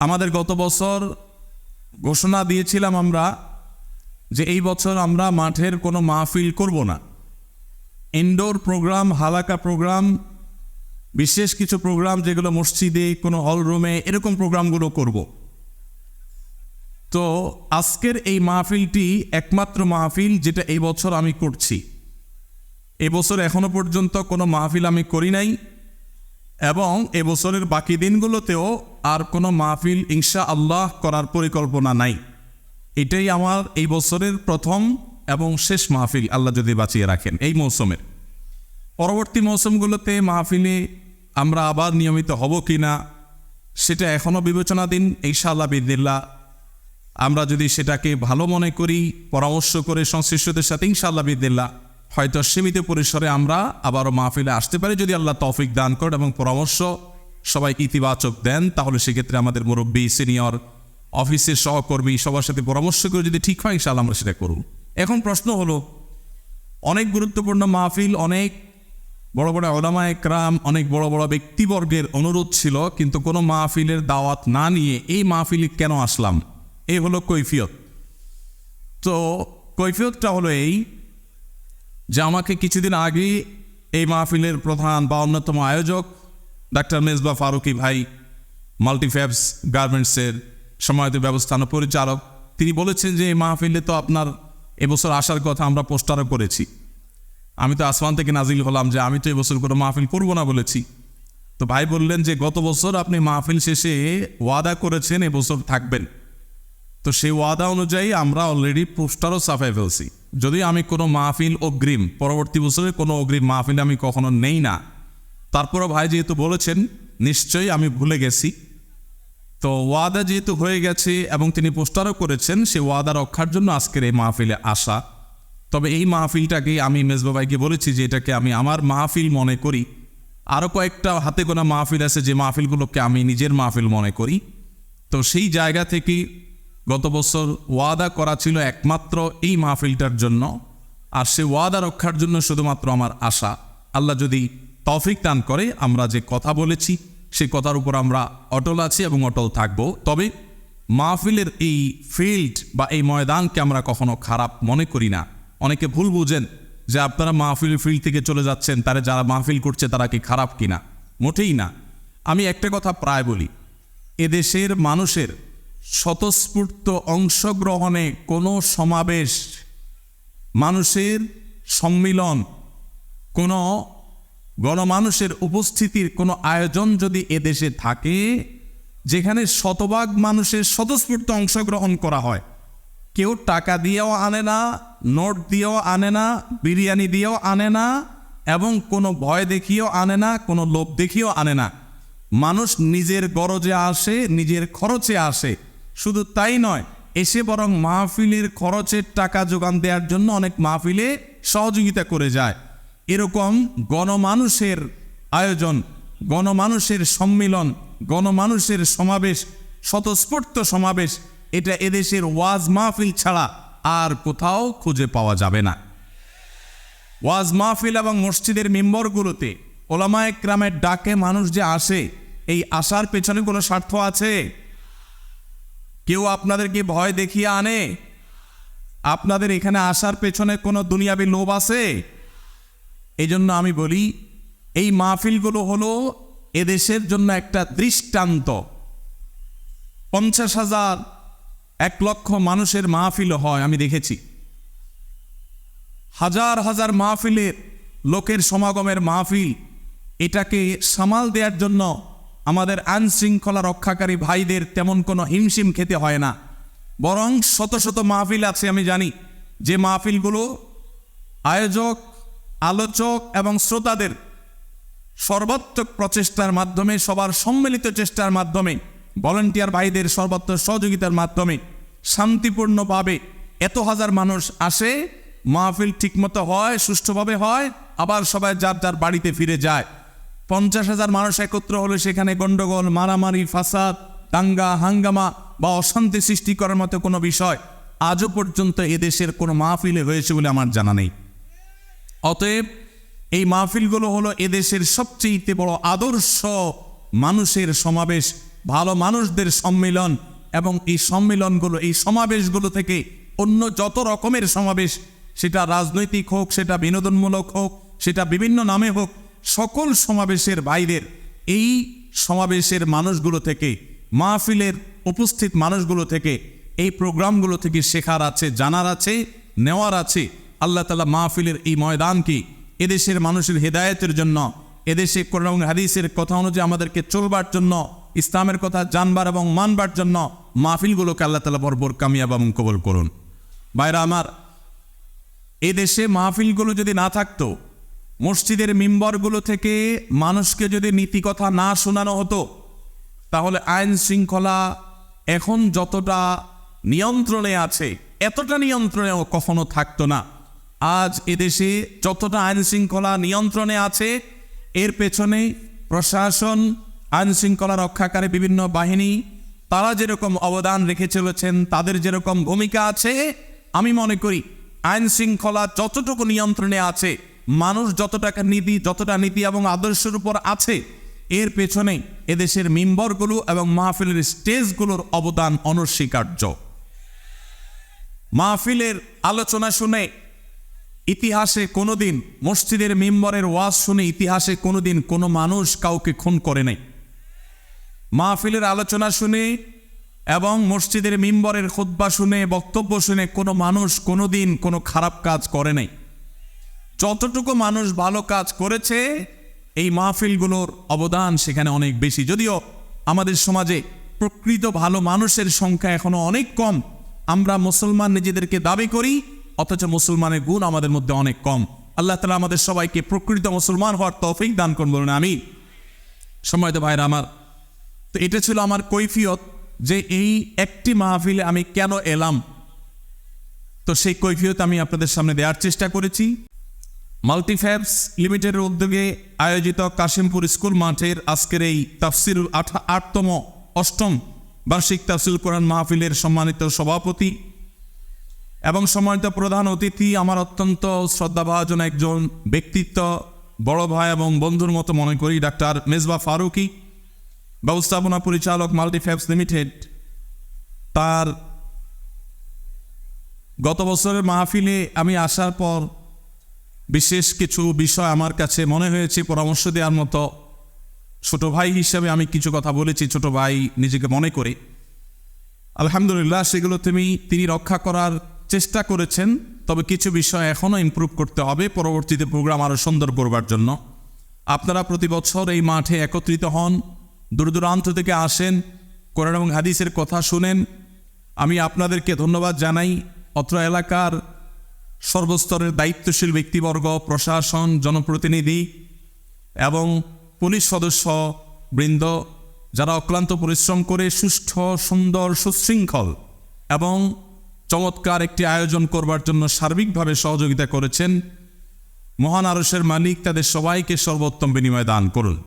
আমাদের গত বছর ঘোষণা দিয়েছিলাম আমরা যে এই বছর আমরা মাঠের কোনো মাহফিল করব না। ইনডোর প্রোগ্রাম, হালাকা প্রোগ্রাম, বিশেষ কিছু প্রোগ্রাম যেগুলো মসজিদে, কোনো হল রুমে, এরকম প্রোগ্রামগুলো করব। তো আজকের এই মাহফিলটি একমাত্র মাহফিল যেটা এই বছর আমি করছি। এবছর এখনও পর্যন্ত কোনো মাহফিল আমি করি নাই। এবং এবছরের বাকি দিনগুলোতেও আর কোনো মাহফিল ইনশা আল্লাহ করার পরিকল্পনা নাই। এটাই আমার এই বছরের প্রথম এবং শেষ মাহফিল, আল্লাহ যদি বাঁচিয়ে রাখেন এই মৌসুমের। পরবর্তী মৌসুমগুলোতে মাহফিলে আমরা আবার নিয়মিত হব কি না সেটা এখনও বিবেচনাধীন, ইনশাআল্লাহ বিদিল্লা আমরা যদি সেটাকে ভালো মনে করি, পরামর্শ করে সংশ্লিষ্টদের সাথে ইনশাআল্লাহ বিদিল্লা হয়তো সীমিত পরিসরে আমরা আবারও মাহফিলে আসতে পারি। যদি আল্লাহ তৌফিক দান করেন এবং পরামর্শ সবাই ইতিবাচক দেন, তাহলে সেক্ষেত্রে আমাদের মুরব্বী, সিনিয়র, অফিসের সহকর্মী সবার সাথে পরামর্শ করে যদি ঠিক হয়, ইনশাআল্লাহ আমরা সেটা করুন এখন প্রশ্ন হলো, অনেক গুরুত্বপূর্ণ মাহফিল, অনেক বড় বড় ওলামা একরাম, অনেক বড় বড় ব্যক্তিবর্গের অনুরোধ ছিল, কিন্তু কোনো মাহফিলের দাওয়াত না নিয়ে এই মাহফিলে কেন আসলাম? এই হলো কৈফিয়ত। তো কৈফিয়তটা হলো এই যে আমাকে কিছুদিন আগে এই মাহফিলের প্রধান বা অন্যতম আয়োজক ডাক্তার মেজবা ফারুকি ভাই মাল্টিফ্যাবস গার্মেন্টসের সময়ত ব্যবস্থাপনা পরিচালক, তিনি বলেছেন যে এই মাহফিলে তো আপনার এবছর আসার কথা আমরা পোস্টারও করেছি। আমি তো আসমান থেকে নাজিল হলাম যে আমি তো এবছর কোনো মাহফিল করব না বলেছি। তো ভাই বললেন যে গত বছর আপনি মাহফিল শেষে ওয়াদা করেছেন এবছর থাকবেন। তো সেই ওয়াদা অনুযায়ী আমরা অলরেডি পোস্টারও সাফাই ফেলছি। যদি আমি কোনো মাহফিল অগ্রিম, পরবর্তী বছরে কোনো অগ্রিম মাহফিল আমি কখনো নেই না। তারপরও ভাই যেহেতু বলেছেন, নিশ্চয়ই আমি ভুলে গেছি। তো ওয়াদা যেহেতু হয়ে গেছে এবং তিনি পোস্টারও করেছেন, সে ওয়াদা রক্ষার জন্য আজকের এই মাহফিলে আসা। তবে এই মাহফিলটাকে আমি মেজবা ভাইকে বলেছি যে এটাকে আমি আমার মাহফিল মনে করি। আরও কয়েকটা হাতে গোনা মাহফিল আছে, যে মাহফিলগুলোকে আমি নিজের মাহফিল মনে করি। তো সেই জায়গা থেকে গত বছর ওয়াদা করা ছিল একমাত্র এই মাহফিলটার জন্য, আর সে ওয়াদা রক্ষার জন্য শুধুমাত্র আমার আশা। আল্লাহ যদি তফিক দান করে, আমরা যে কথা বলেছি, সে কথার উপর আমরা অটল আছি এবং অটল থাকব। তবে মাহফিলের এই ফিল্ড বা এই ময়দানকে আমরা কখনো খারাপ মনে করি না। অনেকে ভুল বুঝেন যে আপনারা মাহফিল ফিল্ড থেকে চলে যাচ্ছেন, তারা যারা মাহফিল করছে, তারা কি খারাপ কিনা? মোটেই না। আমি একটা কথা প্রায় বলি, এদেশের মানুষের স্বতঃস্ফূর্ত অংশগ্রহণে কোনো সমাবেশ, মানুষের সম্মিলন, কোনো গণমানুষের উপস্থিতির কোনো আয়োজন যদি এদেশে থাকে, যেখানে শতভাগ মানুষের স্বতঃস্ফূর্ত অংশগ্রহণ করা হয়, কেউ টাকা দিয়েও আনে না, নোট দিয়েও আনে না, বিরিয়ানি দিয়েও আনে না, এবং কোনো ভয় দেখিয়েও আনে না, কোনো লোভ দেখিয়েও আনে না। মানুষ নিজের গরজে আসে, নিজের খরচে আসে। শুধু তাই নয়, এসে বরং মাহফিলের খরচের টাকা যোগান দেওয়ার জন্য অনেক মাহফিলে সহযোগিতা করে যায়। এরকম গণমানুষের আয়োজন, গণমানুষের সম্মিলন, গণমানুষের সমাবেশ, স্বতঃস্ফূর্ত সমাবেশ, এটা এদেশের ওয়াজ মাহফিল ছাড়া আর কোথাও খুঁজে পাওয়া যাবে না। ওয়াজ মাহফিল এবং মসজিদের মেম্বরগুলোতে ওলামায়ক গ্রামের ডাকে মানুষ যে আসে, এই আসার পেছনে কোনো স্বার্থ আছে? কেউ আপনাদেরকে ভয় দেখিয়ে আনে? আপনাদের এখানে আসার পেছনে কোনো দুনিয়াবি লোভ আছে? এই জন্য আমি বলি, এই মাহফিলগুলো হলো এদেশের জন্য একটা দৃষ্টান্ত। পঞ্চাশ হাজার এক লক্ষ মানুষের মাহফিল হয়, আমি দেখেছি। হাজার হাজার মাহফিলের লোকের সমাগমের মাহফিল, এটাকে সামাল দেওয়ার জন্য আমাদের আইন শৃঙ্খলা রক্ষাকারী ভাইদের তেমন কোনো হিমশিম খেতে হয় না। বরং শত শত মাহফিল আছে, আমি জানি। যে মাহফিলগুলো আয়োজক, আলোচক এবং শ্রোতাদের সর্বাত্মক প্রচেষ্টার মাধ্যমে, সবার সম্মিলিত চেষ্টার মাধ্যমে ভলেন্টিয়ার ভাইদের সর্বাত্মক সহযোগিতার মাধ্যমে শান্তিপূর্ণভাবে এত হাজার মানুষ আসে, মাহফিল ঠিকমতো হয়, সুষ্ঠুভাবে হয়, আবার সবাই যার যার বাড়িতে ফিরে যায়। পঞ্চাশ হাজার মানুষ একত্র হলে সেখানে গণ্ডগোল মারামারি, ফাসাদ, দাঙ্গা, হাঙ্গামা বা অশান্তি সৃষ্টি করার মতো কোনো বিষয় আজও পর্যন্ত এদেশের কোনো মাহফিলে হয়েছে বলে আমার জানা নেই। অতএব এই মাহফিলগুলো হলো এদেশের সবচেয়ে বড় আদর্শ মানুষের সমাবেশ, ভালো মানুষদের সম্মিলন এবং এই সম্মিলনগুলো, এই সমাবেশগুলো থেকে অন্য যত রকমের সমাবেশ, সেটা রাজনৈতিক হোক, সেটা বিনোদনমূলক হোক, সেটা বিভিন্ন নামে হোক সকল সমাবেশের বাইরের, এই সমাবেশের মানুষগুলো থেকে, মাহফিলের উপস্থিত মানুষগুলো থেকে, এই প্রোগ্রামগুলো থেকে শেখার আছে, জানার আছে, নেওয়ার আছে। আল্লাহ তালা মাহফিলের এই ময়দানকে এদেশের মানুষের হেদায়তের জন্য, এদেশে কোরআন হাদিসের কথা অনুযায়ী আমাদেরকে চলবার জন্য, ইসলামের কথা জানবার এবং মানবার জন্য মাহফিলগুলোকে আল্লাহ তালা বরবর কামিয়াব এবং কবল করুন। বাইরা আমার, এদেশে মাহফিলগুলো যদি না থাকতো মসজিদের মিম্বরগুলো থেকে মানুষকে যদি নীতি কথা না শোনানো হতো, তাহলে আইন শৃঙ্খলা এখন যতটা নিয়ন্ত্রণে আছে, এতটা নিয়ন্ত্রণেও কখনো থাকতো না। আজ এদেশে যতটা আইন শৃঙ্খলা নিয়ন্ত্রণে আছে, এর পেছনে প্রশাসন, আইন শৃঙ্খলা রক্ষাকারী বিভিন্ন বাহিনী, তারা যেরকম অবদান রেখে চলেছেন, তাদের যেরকম ভূমিকা আছে, আমি মনে করি আইন শৃঙ্খলা যতটুকু নিয়ন্ত্রণে আছে মানুষ যতটাকা নীতি, যতটা নীতি এবং আদর্শের উপর আছে, এর পেছনে এদেশের মিম্বরগুলো এবং মাহফিলের স্টেজগুলোর অবদান অনস্বীকার্য। মাহফিলের আলোচনা শুনে ইতিহাসে কোনোদিন মসজিদের মিম্বরের ওয়াজ শুনে ইতিহাসে কোনোদিন কোনো মানুষ কাউকে খুন করে নাই। মাহফিলের আলোচনা শুনে এবং মসজিদের মিম্বরের খুদ্া শুনে, বক্তব্য শুনে কোনো মানুষ কোনোদিন কোনো খারাপ কাজ করে নাই। যতটুকু মানুষ ভালো কাজ করেছে, এই মাহফিলগুলোর অবদান সেখানে অনেক বেশি। যদিও আমাদের সমাজে প্রকৃত ভালো মানুষের সংখ্যা এখনও অনেক কম, আমরা মুসলমান নিজেদেরকে দাবি করি, অথচ মুসলমানের গুণ আমাদের মধ্যে অনেক কম। আল্লাহ তালা আমাদের সবাইকে প্রকৃত মুসলমান হওয়ার তৌফিক দান করুন না আমি সময় তো ভাইরা আমার, তো এটা ছিল আমার কৈফিয়ত যে এই একটি মাহফিলে আমি কেন এলাম। তো সেই কৈফিয়ত আমি আপনাদের সামনে দেওয়ার চেষ্টা করেছি। মাল্টিফ্যাবস লিমিটেডের উদ্যোগে আয়োজিত কাশিমপুর স্কুল মাঠের আজকের এই তাফসিরুল আঠা, আটতম অষ্টম বার্ষিক তাফসিল কোরআন মাহফিলের সম্মানিত সভাপতি এবং সম্মানিত প্রধান অতিথি আমার অত্যন্ত শ্রদ্ধাভাজন একজন ব্যক্তিত্ব, বড় ভাই এবং বন্ধুর মতো মনে করি, ডাক্তার মেজবা ফারুকি, ব্যবস্থাপনা পরিচালক মাল্টিফ্যাবস লিমিটেড। তার গত বছরের মাহফিলে আমি আসার পর বিশেষ কিছু বিষয় আমার কাছে মনে হয়েছে, পরামর্শ দেওয়ার মতো। ছোট ভাই হিসাবে আমি কিছু কথা বলেছি, ছোট ভাই নিজেকে মনে করে। আলহামদুলিল্লাহ, সেগুলো তুমি, তিনি রক্ষা করার চেষ্টা করেছেন, তবে কিছু বিষয় এখনও ইমপ্রুভ করতে হবে, পরবর্তীতে প্রোগ্রাম আরও সুন্দর করবার জন্য। আপনারা প্রতি বছর এই মাঠে একত্রিত হন, দূর দূরান্ত থেকে আসেন, কোরআন এবং হাদিসের কথা শুনেন। আমি আপনাদেরকে ধন্যবাদ জানাই, অত্র এলাকার সর্বস্তরের দায়িত্বশীল ব্যক্তিবর্গ, প্রশাসন, জনপ্রতিনিধি এবং পুলিশ সদস্য বৃন্দ যারা অক্লান্ত পরিশ্রম করে সুষ্ঠ, সুন্দর, সুশৃঙ্খল এবং চমৎকার একটি আয়োজন করবার জন্য সার্বিকভাবে সহযোগিতা করেছেন মহান আরসের মালিক, তাদের সবাইকে সর্বোত্তম বিনিময় দান করুন।